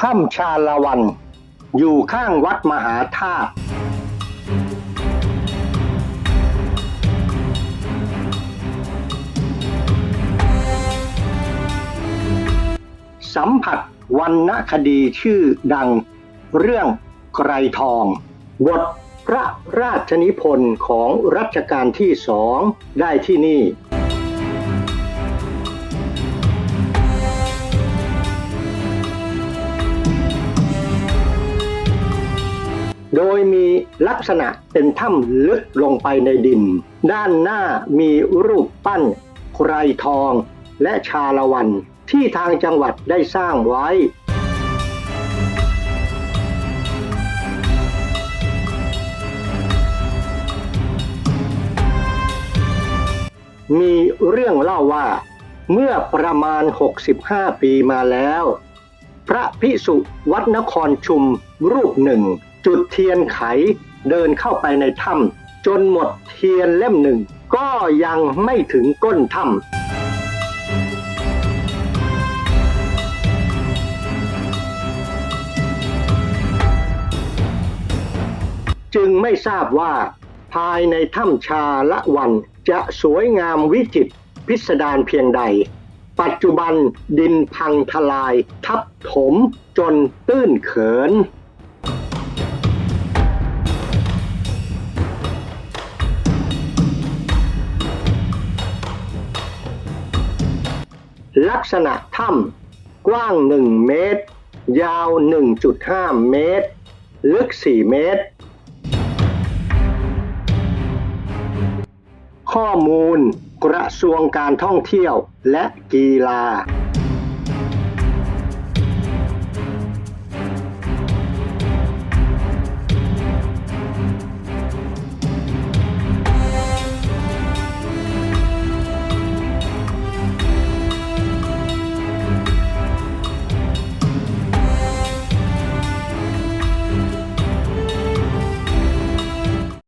ถ้ำชาละวัน อยู่ข้างวัดมหาธาตุสัมผัสวรรณคดีชื่อดังเรื่องไกรทอง บทพระราชนิพนธ์ของรัชกาลที่สองได้ที่นี่ โดยมีลักษณะเป็นถ้ำลึกลงไปในดิน ด้านหน้ามีรูปปั้นไกรทองและชาละวันที่ทางจังหวัดได้สร้างไว้ มีเรื่องเล่าว่า เมื่อประมาณ 65 ปีมาแล้ว พระพิสุวัดนครชุมรูปหนึ่ง จุดเทียนไขเดินเข้าไปในถ้ำจนหมดเทียนเล่มหนึ่ง ก็ยังไม่ถึงก้นถ้ำจึงไม่ทราบว่า ภายในถ้ำชาละวันจะสวยงามวิจิตรพิสดารเพียงใด ปัจจุบันดินพังทลาย ทับถมจนตื้นเขิน ลักษณะถ้ำกว้าง 1 เมตร ยาว 1.5 เมตร ลึก 4 เมตร ข้อมูลกระทรวงการท่องเที่ยวและกีฬา